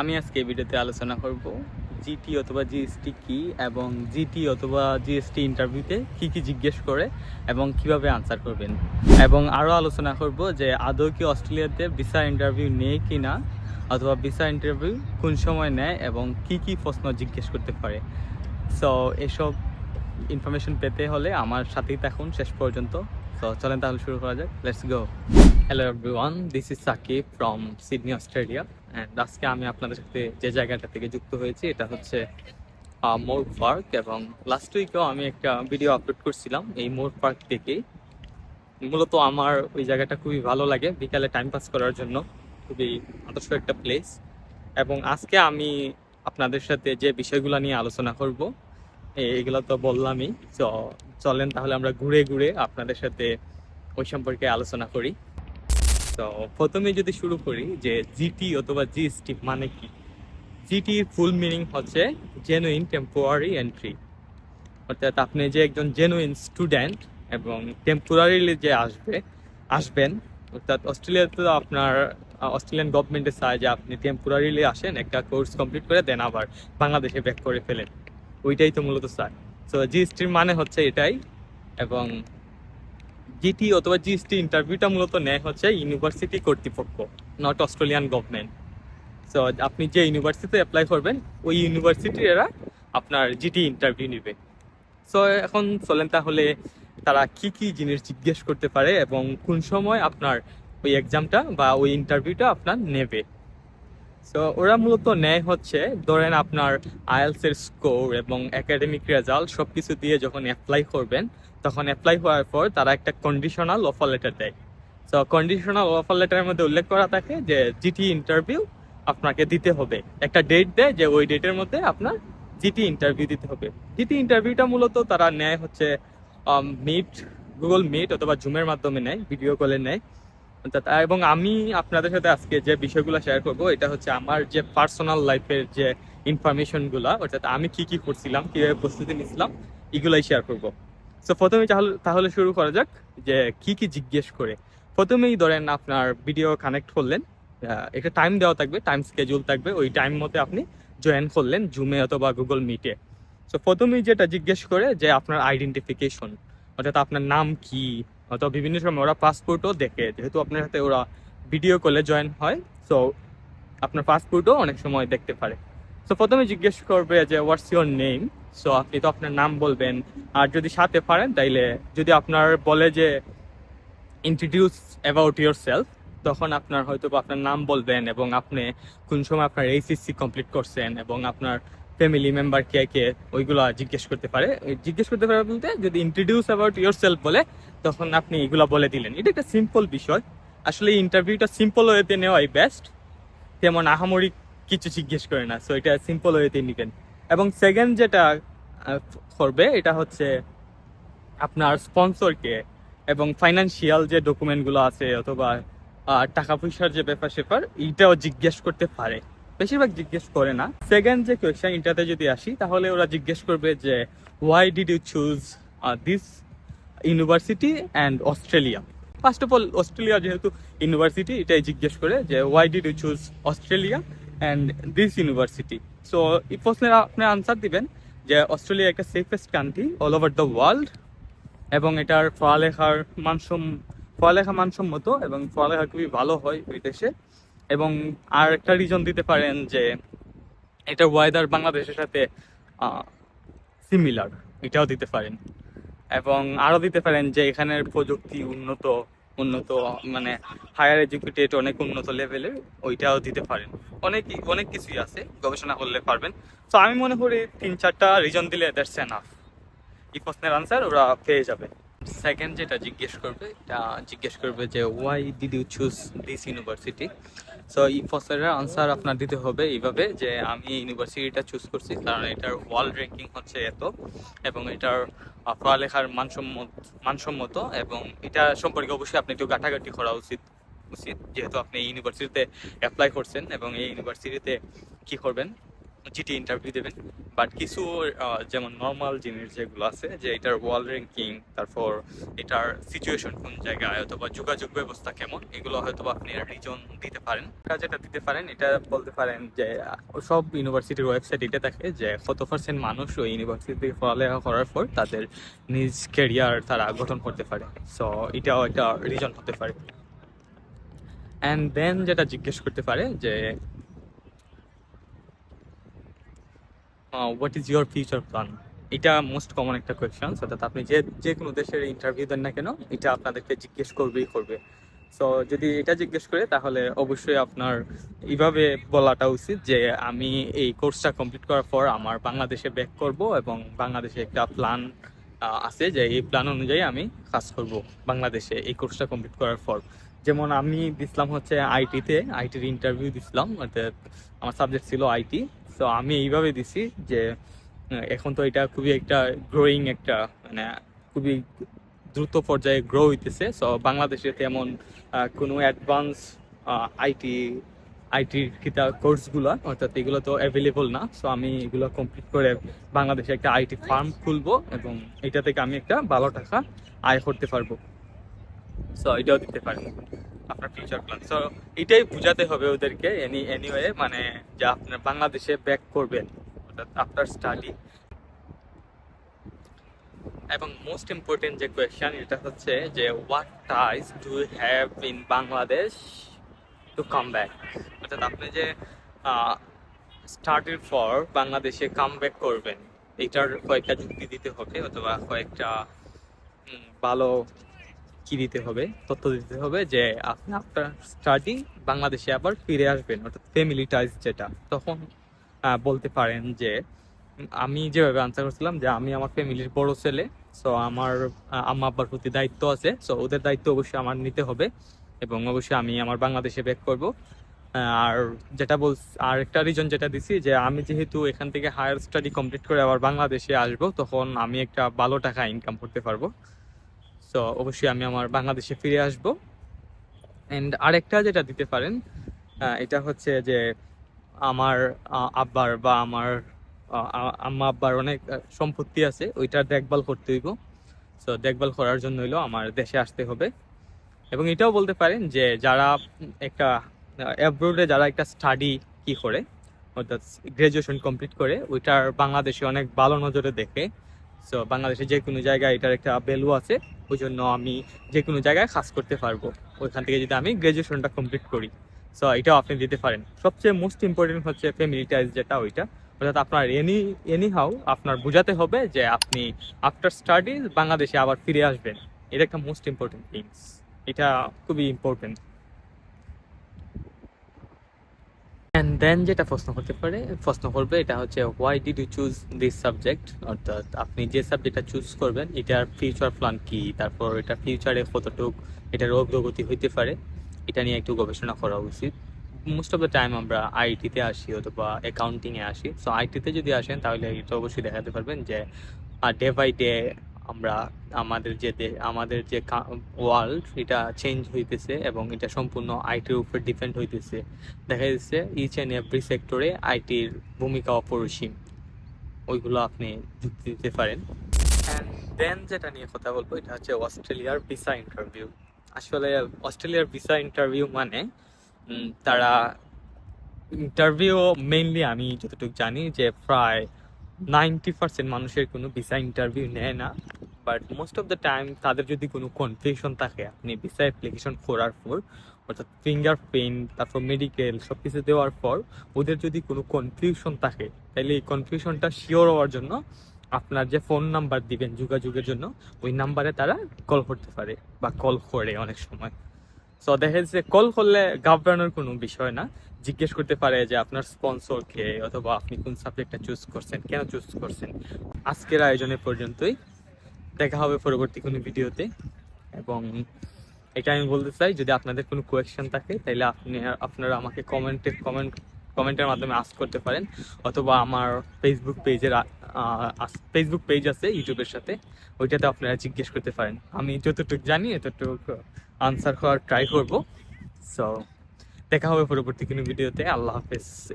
আমি আজকে এই ভিডিওতে আলোচনা করব জিটি অথবা জিএসটি কি এবং জিটি অথবা জিএসটি ইন্টারভিউতে কি কি জিজ্ঞেস করে এবং কীভাবে আনসার করবেন। এবং আরও আলোচনা করব যে আদৌ কি অস্ট্রেলিয়াতে ভিসা ইন্টারভিউ নেই কি না অথবা ভিসা ইন্টারভিউ কোন সময় নেয় এবং কি কি প্রশ্ন জিজ্ঞেস করতে পারে। সো এসব ইনফরমেশন পেতে হলে আমার সাথেই থাকুন শেষ পর্যন্ত। তো চলেন তাহলে শুরু করা যাক। Let's go hello everyone this is Sakib from Sydney Australia and আজকে আমি আপনাদের সাথে যে জায়গাটা থেকে যুক্ত হয়েছি, এটা হচ্ছে মোর পার্ক এবং লাস্ট উইকেও আমি একটা ভিডিও আপলোড করছিলাম এই মোর পার্ক থেকেই। মূলত আমার ওই জায়গাটা খুবই ভালো লাগে, বিকালে টাইম পাস করার জন্য খুবই আদর্শ একটা প্লেস এবং আজকে আমি আপনাদের সাথে যে বিষয়গুলো নিয়ে আলোচনা করব এগুলো তো বললামই। চলেন তাহলে আমরা ঘুরে ঘুরে আপনাদের সাথে ওই সম্পর্কে আলোচনা করি। তো প্রথমে যদি শুরু করি যে জিটি অথবা জিএসটি মানে কি? জিটি ফুল মিনিং হচ্ছে জেনুইন টেম্পোরারি এন্ট্রি অর্থাৎ আপনি যে একজন জেনুইন স্টুডেন্ট এবং টেম্পোরারিলি যে আসবে, আসবেন, অর্থাৎ অস্ট্রেলিয়াতে তো আপনার অস্ট্রেলিয়ান গভর্নমেন্টের চায় যে আপনি টেম্পোরারিলি আসেন, একটা কোর্স কমপ্লিট করে দেন আবার বাংলাদেশে ব্যাক করে ফেলেন। ওইটাই তো মূলত চায় তো জিএসটির মানে হচ্ছে এটাই এবং জিটি অথবা জিএসটি ইন্টারভিউটা মূলত নেয় হচ্ছে ইউনিভার্সিটি কর্তৃপক্ষ নট অস্ট্রেলিয়ান গভর্নমেন্ট সো আপনি যে ইউনিভার্সিটিতে অ্যাপ্লাই করবেন, ওই ইউনিভার্সিটির এরা আপনার জিটি ইন্টারভিউ নেবে। সো এখন চলেন তাহলে তারা কি কি জিনিস জিজ্ঞেস করতে পারে এবং কোন সময় আপনার ওই এক্সামটা বা ওই ইন্টারভিউটা আপনার নেবে। সো ওরা মূলত নেয় হচ্ছে, ধরেন আপনার আইএলস এর স্কোর এবং একাডেমিক রেজাল্ট সব কিছু দিয়ে যখন অ্যাপ্লাই করবেন, তখন অ্যাপ্লাই হওয়ার পর তারা একটা কন্ডিশনাল অফার লেটার দেয়। সো কন্ডিশনাল অফার লেটারের মধ্যে উল্লেখ করা থাকে যে জিটি ইন্টারভিউ আপনাকে দিতে হবে। একটা ডেট দেয় যে, ওই ডেটের মধ্যে আপনার জিটি ইন্টারভিউ দিতে হবে। জিটি ইন্টারভিউটা মূলত তারা নেয় হচ্ছে মিট গুগল মিট অথবা জুমের মাধ্যমে নেয় ভিডিও কলে নেয়। এবং আমি আপনাদের সাথে আজকে যে বিষয়গুলো শেয়ার করব, এটা হচ্ছে আমার যে পার্সোনাল লাইফের যে ইনফরমেশনগুলো অর্থাৎ আমি কি কি করছিলাম, কীভাবে প্রস্তুতি নিছিলাম এগুলাই শেয়ার করব। সো প্রথমে তাহলে শুরু করা যাক যে কি কি জিজ্ঞেস করে। প্রথমেই ধরেন আপনার ভিডিও কানেক্ট করলেন একটা টাইম দেওয়া থাকবে টাইম স্কেজুল থাকবে, ওই টাইম মতে আপনি জয়েন করলেন জুমে অথবা গুগল মিটে সো প্রথমেই যেটা জিজ্ঞেস করে যে আপনার আইডেন্টিফিকেশন অর্থাৎ আপনার নাম কি অথবা বিভিন্ন সময় ওরা পাসপোর্টও দেখে, যেহেতু আপনার সাথে ওরা ভিডিও কলে জয়েন হয় সো আপনার পাসপোর্টও অনেক সময় দেখতে পারে। সো প্রথমে জিজ্ঞেস করবে যে হোয়াটস ইউর নেম সো আপনি তো আপনার নাম বলবেন। আর যদি সাথে পারেন, তাইলে যদি আপনার বলে যে ইন্ট্রোডিউস অ্যাবাউট ইউর সেলফ তখন আপনার হয়তো আপনার নাম বলবেন এবং আপনি কোন সময় আপনার এইচএসসি কমপ্লিট করছেন এবং আপনার ফ্যামিলি মেম্বার কে কে ওইগুলো জিজ্ঞেস করতে পারে। জিজ্ঞেস করতে পারে বলতে, যদি ইন্ট্রোডিউস অ্যাবাউট ইউর সেলফ বলে, তখন আপনি এগুলো বলে দিলেন। এটা একটা সিম্পল বিষয়। আসলে ইন্টারভিউটা সিম্পল ওয়েতে নেওয়াই বেস্ট তেমন আহামরি কিছু জিজ্ঞেস করে না। সো এটা সিম্পল ওয়েতে নেবেন। এবং সেকেন্ড যেটা করবে, এটা হচ্ছে আপনার স্পন্সরকে এবং ফাইনান্সিয়াল যে ডকুমেন্টগুলো আছে, অথবা টাকা পয়সার যে ব্যাপার স্যাপার এইটাও জিজ্ঞেস করতে পারে। বেশিরভাগ জিজ্ঞেস করে না। সেকেন্ড যে কোয়েশ্চেন এটাতে যদি আসি, তাহলে ওরা জিজ্ঞেস করবে যে why did you choose this university and Australia first of all Australia যেহেতু ইউনিভার্সিটি এটাই জিজ্ঞেস করে যে why did you choose Australia and this university so এই প্রশ্নের আপনি আনসার দিবেন যে অস্ট্রেলিয়া একটা safest country all over the world এবং এটার পড়ালেখার মানসম পড়ালেখা মানসম্মত এবং পড়ালেখা খুবই ভালো হয় ওই দেশে। এবং আর একটা রিজন দিতে পারেন যে এটার ওয়েদার বাংলাদেশের সাথে সিমিলার এটাও দিতে পারেন। এবং আরও দিতে পারেন যে এখানের প্রযুক্তি উন্নত উন্নত মানে হায়ার এডুকেটেড অনেক উন্নত লেভেলের ওইটাও দিতে পারেন। অনেক অনেক কিছুই আছে, গবেষণা করলে পারবেন। তো আমি মনে করি তিন চারটা রিজন দিলে দ্যাটস এনাফ এই প্রশ্নের আনসার ওরা পেয়ে যাবে। সেকেন্ড যেটা জিজ্ঞেস করবে, এটা জিজ্ঞেস করবে যে why did you choose this university so এই প্রশ্নের আনসার আপনার দিতে হবে এইভাবে যে, আমি ইউনিভার্সিটিটা চুজ করছি, কারণ এটার ওয়ার্ল্ড র্যাঙ্কিং হচ্ছে এত এবং এটার পড়ালেখার মানসম্মত মানসম্মত এবং এটা সম্পর্কে অবশ্যই আপনি একটু ঘাটাঘাটি করা উচিত উচিত। যেহেতু আপনি ইউনিভার্সিটিতে অ্যাপ্লাই করছেন এবং এই ইউনিভার্সিটিতে কি করবেন? জিটি ইন্টারভিউ দেবেন। বাট কিছু যেমন নর্মাল জিনিস যেগুলো আছে, যে এটার ওয়াল র্যাঙ্কিং তারপর এটার সিচুয়েশন কোন জায়গায়, অথবা যোগাযোগ ব্যবস্থা কেমন, এগুলো হয়তো আপনি রিজন দিতে পারেন। যেটা দিতে পারেন, এটা বলতে পারেন যে, সব ইউনিভার্সিটির ওয়েবসাইট এটা থাকে যে, কত পার্সেন্ট মানুষ ওই ইউনিভার্সিটি পড়ালেখা করার পর তাদের নিজ ক্যারিয়ার তারা গঠন করতে পারে। সো এটাও একটা রিজন হতে পারে। অ্যান্ড দেন যেটা জিজ্ঞেস করতে পারে যে what is your future plan এটা মোস্ট কমন একটা কোয়েশ্চেন অর্থাৎ আপনি যে যে কোনো দেশের ইন্টারভিউ দেন না কেন, এটা আপনাদেরকে জিজ্ঞেস করবেই করবে। সো যদি এটা জিজ্ঞেস করে, তাহলে অবশ্যই আপনার এইভাবে বলাটা উচিত যে, আমি এই কোর্সটা কমপ্লিট করার পর আমার বাংলাদেশে ব্যাক করব এবং বাংলাদেশে একটা প্ল্যান আছে যে, এই প্ল্যান অনুযায়ী আমি কাজ করব বাংলাদেশে এই কোর্সটা কমপ্লিট করার পর। যেমন আমি দিছিলাম হচ্ছে আইটিতে আইটির ইন্টারভিউ দিছিলাম, অর্থাৎ আমার সাবজেক্ট ছিল আইটি তো আমি এইভাবে দিছি যে এখন তো এটা খুবই একটা গ্রোয়িং একটা মানে খুবই দ্রুত পর্যায়ে গ্রো হইতেছে। সো বাংলাদেশে তেমন কোনো অ্যাডভান্স আইটি আইটির কিতা কোর্সগুলো অর্থাৎ এগুলো তো অ্যাভেলেবল না। সো আমি এগুলো কমপ্লিট করে বাংলাদেশে একটা আইটি ফার্ম খুলবো এবং এটা থেকে আমি একটা ভালো টাকা আয় করতে পারব। সো এটাও দিতে পারেন আপনার ফিউচার প্ল্যান সো এটাই বোঝাতে হবে ওদেরকে এনি এনিওয়ে মানে যে আপনার বাংলাদেশে ব্যাক করবেন অর্থাৎ আফটার স্টাডি এবং মোস্ট ইম্পর্টেন্ট যে কোয়েশ্চেন এটা হচ্ছে যে what ties do have in Bangladesh to come back অর্থাৎ আপনি যে স্টার্টের পর বাংলাদেশে কাম ব্যাক করবেন, এটার কয়েকটা যুক্তি দিতে হবে, অথবা কয়েকটা ভালো কি দিতে হবে, তথ্য দিতে হবে যে আপনি আপনার স্টাডি বাংলাদেশে আবার ফিরে আসবেন, অর্থাৎ ফ্যামিলি টাইজ যেটা, তখন বলতে পারেন যে, আমি যেভাবে আনসার করছিলাম যে আমি আমার ফ্যামিলির বড় ছেলে সো আমার আম্মা আব্বার প্রতি দায়িত্ব আছে সো ওদের দায়িত্ব অবশ্যই আমার নিতে হবে এবং অবশ্যই আমি আমার বাংলাদেশে ব্যাক করব। আর যেটা বল, আর একটা রিজন যেটা দিছি যে আমি যেহেতু এখান থেকে হায়ার স্টাডি কমপ্লিট করে আবার বাংলাদেশে আসব, তখন আমি একটা ভালো টাকা ইনকাম করতে পারব। সো অবশ্যই আমি আমার বাংলাদেশে ফিরে আসব। অ্যান্ড আরেকটা যেটা দিতে পারেন এটা হচ্ছে যে আমার আব্বার বা আমার আম্মা আব্বার অনেক সম্পত্তি আছে, ওইটার দেখভাল করতে হইব। সো দেখভাল করার জন্য হইল আমার দেশে আসতে হবে। এবং এটাও বলতে পারেন যে যারা একটা অ্যাব্রোডে যারা একটা স্টাডি কি করে, অর্থাৎ গ্রাজুয়েশন কমপ্লিট করে, ওইটার বাংলাদেশে অনেক ভালো নজরে দেখে সো বাংলাদেশে যে কোনো জায়গায় এটার একটা ভ্যালু আছে ওই জন্য আমি যে কোনো জায়গায় কাজ করতে পারব। ওইখান থেকে যদি আমি গ্রাজুয়েশনটা কমপ্লিট করি। সো এটাও আপনি দিতে পারেন। সবচেয়ে মোস্ট ইম্পর্টেন্ট হচ্ছে ফ্যামিলি টাইজ যেটা ওইটা। অর্থাৎ আপনার এনি এনি হাউ আপনার বোঝাতে হবে যে আপনি আফটার স্টাডিজ বাংলাদেশে আবার ফিরে আসবেন। এটা একটা মোস্ট ইম্পর্টেন্ট থিংস এটা খুবই ইম্পর্টেন্ট অ্যান্ড দেন যেটা প্রশ্ন করতে পারে, প্রশ্ন করবে এটা হচ্ছে why did you choose this subject অর্থাৎ আপনি যে সাবজেক্টটা চুজ করবেন, এটার ফিউচার প্ল্যান কি? তারপর এটা ফিউচারে কতটুক, এটার অগ্রগতি হইতে পারে, এটা নিয়ে একটু গবেষণা করা উচিত। মোস্ট অফ দ্য টাইম আমরা আইটিতে আসি অথবা অ্যাকাউন্টিংয়ে আসি। সো আইটিতে যদি আসেন, তাহলে এটা অবশ্যই দেখাতে পারবেন যে ডে বাই ডে আমরা আমাদের যে আমাদের যে ওয়ার্ল্ড এটা চেঞ্জ হইতেছে এবং এটা সম্পূর্ণ আইটির উপর ডিপেন্ড হইতেছে। দেখা যাচ্ছে ইচ অ্যান্ড এভরি সেক্টরে আইটির ভূমিকা অপরিসীম। ওইগুলো আপনি যুক্তি দিতে পারেন। অ্যান্ড দেন যেটা নিয়ে কথা বলব, এটা হচ্ছে অস্ট্রেলিয়ার ভিসা ইন্টারভিউ আসলে অস্ট্রেলিয়ার ভিসা ইন্টারভিউ মানে তারা ইন্টারভিউ মেইনলি আমি যতটুকু জানি যে প্রায় নাইনটি পার্সেন্ট মানুষের কোনো ভিসা ইন্টারভিউ নেয় না but most of the time তাদের যদি কোনো কনফিউশন থাকে, আপনি ভিসা অ্যাপ্লিকেশন করার পর, অর্থাৎ ফিঙ্গার প্রিন্ট তারপর মেডিকেল সব কিছু দেওয়ার পর, ওদের যদি কোনো কনফিউশন থাকে, তাহলে এই কনফিউশনটা শিওর হওয়ার জন্য আপনার যে ফোন নাম্বার দিবেন যোগাযোগের জন্য, ওই নাম্বারে তারা কল করতে পারে বা কল করে অনেক সময়। সো দেখা যাচ্ছে কল করলে ঘাবড়ানোর কোনো বিষয় না। জিজ্ঞেস করতে পারে যে আপনার স্পন্সর কে অথবা আপনি কোন সাবজেক্টটা চুজ করছেন, কেন চুজ করছেন। আজকের আয়োজনে পর্যন্তই। দেখা হবে পরবর্তী কোনো ভিডিওতে। এবং এটা আমি বলতে চাই, যদি আপনাদের কোনো কোয়েশ্চেন থাকে তাহলে আপনি আপনারা আমাকে কমেন্টে কমেন্ট কমেন্টের মাধ্যমে আস্ক করতে পারেন। অথবা আমার ফেসবুক পেজের ফেসবুক পেজ আছে ইউটিউবের সাথে। ওইটাতে আপনারা জিজ্ঞেস করতে পারেন। আমি যতটুকু জানি, এতটুকু আনসার করার ট্রাই করব। সো দেখা হবে পরবর্তী কোনো ভিডিওতে আল্লাহ হাফেজ।